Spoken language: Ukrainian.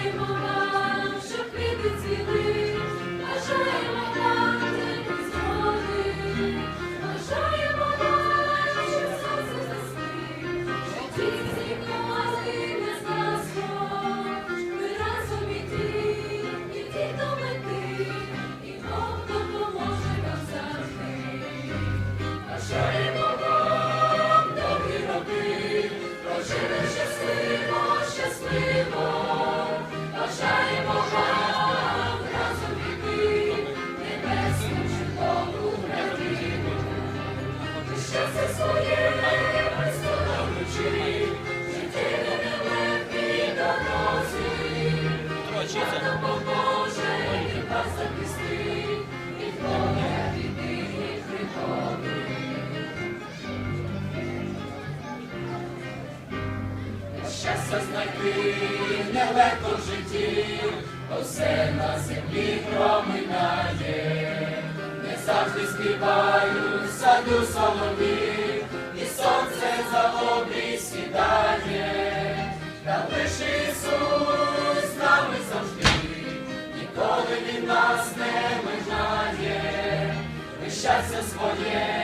Amen. закінчується. Щастя знайти нелегко в житті, бо на землі проминає, не завжди співаю, саду солові, і сонце за обрій. Господь є.